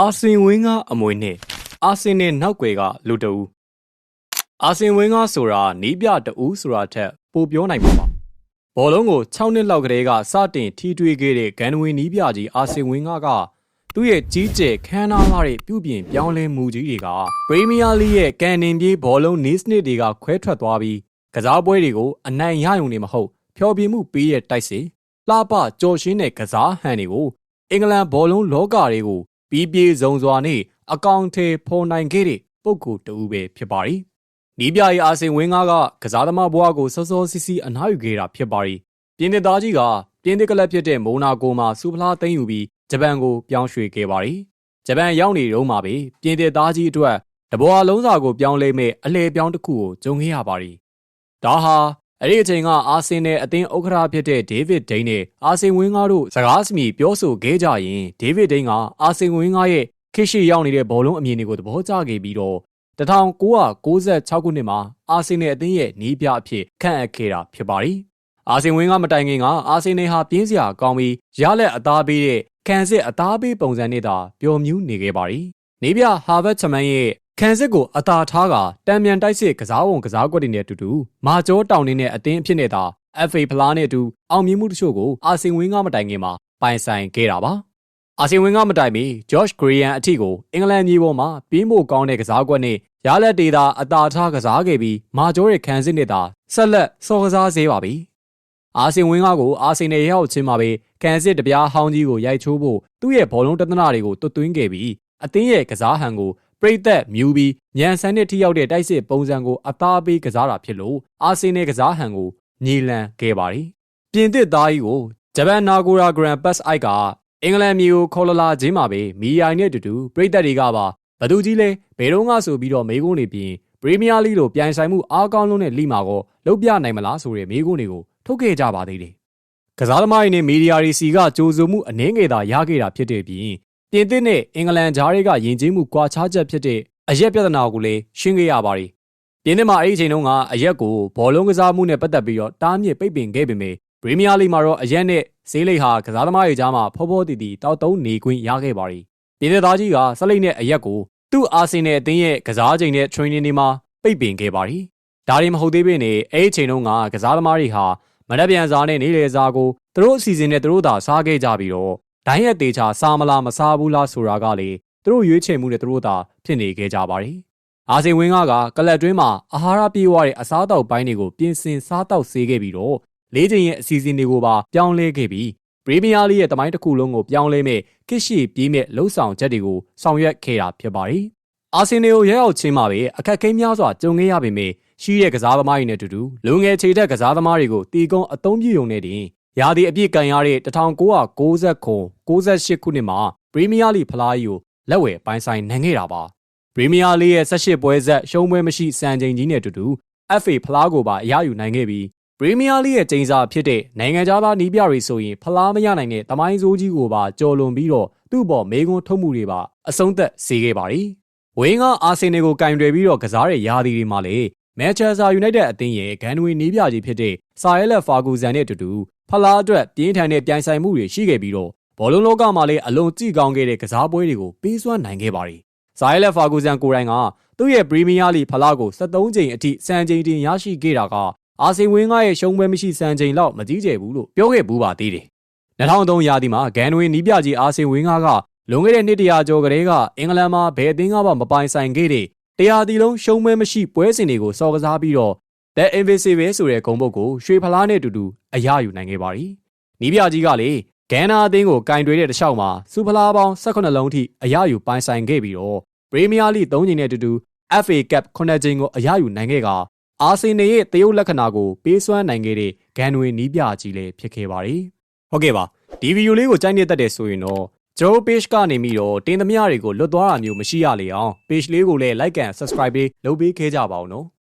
အာဆင်ဝင်းကအမွေနဲ့အာဆင်နဲ့နောက်ွယ်ကလူတအူးအာဆင်ဝင်းကဆိုတာနီးပြတအူးဆိုတာထက်ပိုပြောနိုင်မှာပါဘောလုံးကို6နှစ်လောက်ကလေးကစတင်ထီထွေးခဲ့တဲ့ဂန်နဝင်းနီးပြကြီးအာဆင်ဝင်းကကသူ့ရဲ့ကြီးကျယ်ခမ်းနားလာတဲ့ပြုပြင်ပြောင်းလဲမှုကြီးတွေကပရီးမီးယားလိရဲ့ကန်နင်ပြေးဘောလုံးနီးစနစ်တွေကခွဲထွက်သွားပြီးကစားပွဲတွေကိုအနိုင်ရရုံနဲ့မဟုတ်ဖျော်ဖြေမှုပေးတဲ့တိုက်စီလှပကြော်ရှင်းတဲ့ကစားဟန်တွေကိုအင်္ဂလန်ဘောလုံးလောကတွေကို ပြီးပြေစုံစွာနဲ့အကောင့်ထဲဖော်နိုင်ခဲ့တဲ့ပုံကိုတူပဲဖြစ်ပါရီ။နီးပြရဲ့အာဆင်ဝင်းကားကကစားသမားဘဝကိုစောစောစီးစီးအနားယူခဲ့တာဖြစ်ပါရီ။ပြင်သစ်သားကြီးကပြင်သစ်ကလပ်ဖြစ်တဲ့မိုနာကိုမှာစူဖလားသိမ်းယူပြီးဂျပန်ကိုပြောင်းရွှေ့ခဲ့ပါရီ။ဂျပန်ရောက်နေတော့မှပဲပြင်သစ်သားကြီးအတွက်တဘောအလုံးစာကိုပြောင်းလဲမဲ့အလဲပြောင်းတစ်ခုကိုဂျုံခဲ့ရပါရီ။ဒါဟာ အဲ့ဒီအချိန်ကအာဆင်နယ်အသင်းဥက္ကဋ္ဌဖြစ်တဲ့ဒေးဗစ်ဒိန်းနဲ့အာဆင်ဝင်းကားတို့စကားစမြည်ပြောဆိုခဲ့ကြရင်ဒေးဗစ်ဒိန်းကအာဆင်ဝင်းကားရဲ့ခေတ်ရှိရောက်နေတဲ့ဘောလုံးအမြင်တွေကိုသဘောကျခဲ့ပြီးတော့1996ခုနှစ်မှာအာဆင်နယ်အသင်းရဲ့နီးပြအဖြစ်ခန့်အပ်ခဲ့တာဖြစ်ပါတယ်။အာဆင်ဝင်းကမတိုင်ခင်ကအာဆင်နယ်ဟာပြင်းစရာကောင်းပြီးရလက်အသားပေးတဲ့ခံစစ်အသားပေးပုံစံနဲ့သာပျော်မြူးနေခဲ့ပါတယ်။နေပြဟာဗတ်ချမန်ရဲ့ ခံစစ်ကိုအသာထားကတံမြန်တိုက်စစ်ကစားဝန်ကစားကွက်တွေနဲ့အတူတူမာကျောတောင်နေတဲ့အသင်းအဖြစ်နဲ့သာ FA ဖလားနဲ့အတူအောင်မြင်မှုတချို့ကိုအာဆင်ဝင်းကမတိုင်ခင်မှာပိုင်ဆိုင်ခဲ့တာပါ။အာဆင်ဝင်းကမတိုင်မီ Josh Graham အထိကိုအင်္ဂလန်မြေပေါ်မှာပြင်းဖို့ကောင်းတဲ့ကစားကွက်နဲ့ရလက်ဒေတာအသာထားကစားခဲ့ပြီးမာကျောရဲ့ခံစစ်နဲ့သာဆက်လက်စော်ကစားစေပါပြီ။အာဆင်ဝင်းကကိုအာဆင်နယ်ရောက်ချင်းမှာပဲခံစစ်တပြားဟောင်းကြီးကိုရိုက်ချိုးဖို့သူ့ရဲ့ဘောလုံးတသနာတွေကိုတွတ်သွင်းခဲ့ပြီးအသင်းရဲ့ကစားဟန်ကို ပရိသတ်မြူပြီးညံဆန်းနဲ့ထိရောက်တဲ့တိုက်စစ်ပုံစံကိုအသားပေးကစားတာဖြစ်လို့အာဆင်နယ်ကစားဟန်ကိုညီလန်ခဲ့ပါတယ်။ပြင်သစ်သားကြီးကိုဂျပန်နာဂိုရာဂရန်ပတ်အိုက်ကအင်္ဂလန်မျိုးခေါ်လာလာချင်းမှာပဲမီအိုင်နဲ့တူတူပရိသတ်တွေကပါဘသူကြီးလဲဘယ်တော့မှဆိုပြီးတော့မေကုန်းနေပြင်ပရီးမီးယားလိလိုပြိုင်ဆိုင်မှုအားကောင်းလုံးနဲ့လိမှာကိုလုံးပြနိုင်မလားဆိုတဲ့မေကုန်းတွေကိုထုတ်ခဲ့ကြပါသေးတယ်။ကစားသမားတွေနဲ့မီဒီယာတွေစီကကြိုးစုံမှုအနှင်းငယ်သာရခဲ့တာဖြစ်တဲ့ပြင် ပြင်သစ်နဲ့အင်္ဂလန်ဂျားတွေကယဉ်ကျေးမှုကွာခြားချက်ဖြစ်တဲ့အရက်ပြဿနာကိုလည်းရှင်းခဲ့ရပါတယ်။ပြင်သစ်မှာအဲ့ဒီအချိန်တုန်းကအရက်ကိုဘောလုံးကစားမှုနဲ့ပတ်သက်ပြီးတော့တားမြစ်ပိတ်ပင်ခဲ့ပေမယ့်ပရီးမီးယားလိမှာတော့အရက်နဲ့ဈေးလိတ်ဟာကစားသမားတွေကြားမှာဖောဖောတီတီတောက်တုံးနေခွင့်ရခဲ့ပါတယ်။ပြင်သစ်သားကြီးကဆက်လိတ်နဲ့အရက်ကိုသူ့အာဆင်နယ်အသင်းရဲ့ကစားချိန်နဲ့ training တွေမှာပိတ်ပင်ခဲ့ပါတယ်။ဒါတွေမဟုတ်သေးပေနဲ့အဲ့ဒီအချိန်တုန်းကကစားသမားတွေဟာမနက်ပြန်စားနဲ့နေလေစားကိုသူတို့အစီအစဉ်နဲ့သူတို့သာစားခဲ့ကြပြီးတော့ ဒိုင်းရက်သေးချာစားမလားမစားဘူးလားဆိုတာကလေသူတို့ရွေးချယ်မှုနဲ့သူတို့သာဖြစ်နေခဲ့ကြပါတယ်။အာဇင်ဝင်းကကလပ်တွင်းမှာအာဟာရပြည့်ဝတဲ့အစားအသောက်ပိုင်းတွေကိုပြင်ဆင်စားတောက်ဆေးခဲ့ပြီးတော့လေးချိန်ရဲ့အစီအစဉ်တွေကိုပါပြောင်းလဲခဲ့ပြီးပရီးမီးယားလိရဲ့တမိုင်းတစ်ခုလုံးကိုပြောင်းလဲမဲ့ကစ်ရှိပြေးမဲ့လှုပ်ဆောင်ချက်တွေကိုဆောင်ရွက်ခဲ့တာဖြစ်ပါတယ်။အာဆင်နယ်ကိုရောက်ချင်းမှာပဲအခက်ခဲများစွာကြုံခဲ့ရပေမယ့်ရှိတဲ့ကစားသမားတွေနဲ့အတူတူလူငယ်ခြေထက်ကစားသမားတွေကိုတီကုန်းအသုံးပြုရုံနဲ့တင် ရာသီအပြည့်ကန်ရတဲ့1990ခု68ခုနှစ်မှာပရီးမီးယားလိဖလားကြီးကိုလက်ဝယ်ပိုင်းဆိုင်နိုင်ခဲ့တာပါပရီးမီးယားလိရဲ့18ပွဲဆက်ရှုံးပွဲမရှိစံချိန်ကြီးနဲ့အတူတူ FA ဖလားကိုပါအရယူနိုင်ခဲ့ပြီးပရီးမီးယားလိရဲ့ချိန်စာဖြစ်တဲ့နိုင်ငံခြားသားနီးပြတွေဆိုရင်ဖလားမရနိုင်တဲ့တမိုင်းဆိုးကြီးကိုပါကြော်လွန်ပြီးတော့သူ့ဘော်မေကွန်းထုတ်မှုတွေပါအဆုံးသက်စေခဲ့ပါတယ်ဝင်းကအာဆင်နယ်ကိုကင်တွယ်ပြီးတော့ကစားတဲ့ယာဒီတွေမှာလေမန်ချက်စတာယူနိုက်တက်အသင်းရဲ့ဂန်နဝီနီးပြကြီးဖြစ်တဲ့ဆာရဲလက်ဖာဂူဇန်နဲ့အတူတူ ဖလားအတွက်ပြင်းထန်တဲ့ပြိုင်ဆိုင်မှုတွေရှိခဲ့ပြီးတော့ဘောလုံးလောကမှာလည်းအလွန်ကြည့်ကောင်းခဲ့တဲ့ကစားပွဲတွေကိုပေးစွမ်းနိုင်ခဲ့ပါတယ်။ဇိုင်းလက်ဖာဂူဇန်ကိုရိုင်းကသူ့ရဲ့ပရီးမီးယားလိဖလားကို73ချိန်အထိစံချိန်တင်ရရှိခဲ့တာကအာဆင်ဝင်းကရဲ့ရှုံးပွဲမရှိစံချိန်လောက်မကြီးကျယ်ဘူးလို့ပြောခဲ့ဘူးပါသေးတယ်။2003ရာသီမှာဂန်နဝီနီးပြကြီးအာဆင်ဝင်းကလွန်ခဲ့တဲ့နှစ်တရာကျော်ကလေးကအင်္ဂလန်မှာဘယ်အသင်းကမှမပိုင်ဆိုင်ခဲ့တဲ့တရားတီလုံးရှုံးမဲမရှိပွဲစဉ်တွေကိုစော်ကစားပြီးတော့ The Invisible ဆိုတဲ့ဂုံပုတ်ကိုရွှေဖလားနဲ့အတူတူအရယူနိုင်ခဲ့ပါပြီ။နီးပြကြီးကလေဂန်နာအသင်းကိုကင်တွယ်တဲ့တခြားမှာစူဖလားပေါင်း18လုံးထိအရယူပိုင်ဆိုင်ခဲ့ပြီးတော့ပရီးမီးယားလိ3ချိန်နဲ့အတူတူ FA Cup 9ချိန်ကိုအရယူနိုင်ခဲ့ကအာဆင်နယ်ရဲ့တရုတ်လက္ခဏာကိုပေးစွမ်းနိုင်ခဲ့တဲ့ဂန်နွေနီးပြကြီးလည်းဖြစ်ခဲ့ပါတယ်။ဟုတ်ကဲ့ပါဒီဗီဒီယိုလေးကိုကြိုက်နေတတ်တယ်ဆိုရင်တော့ကျွန်တော် page ကနေပြီးတော့တင်သမျှတွေကိုလွတ်သွားတာမျိုးမရှိရလေအောင် page လေးကိုလည်း like and subscribe လေးလုပ်ပေးခဲ့ကြပါဦးနော်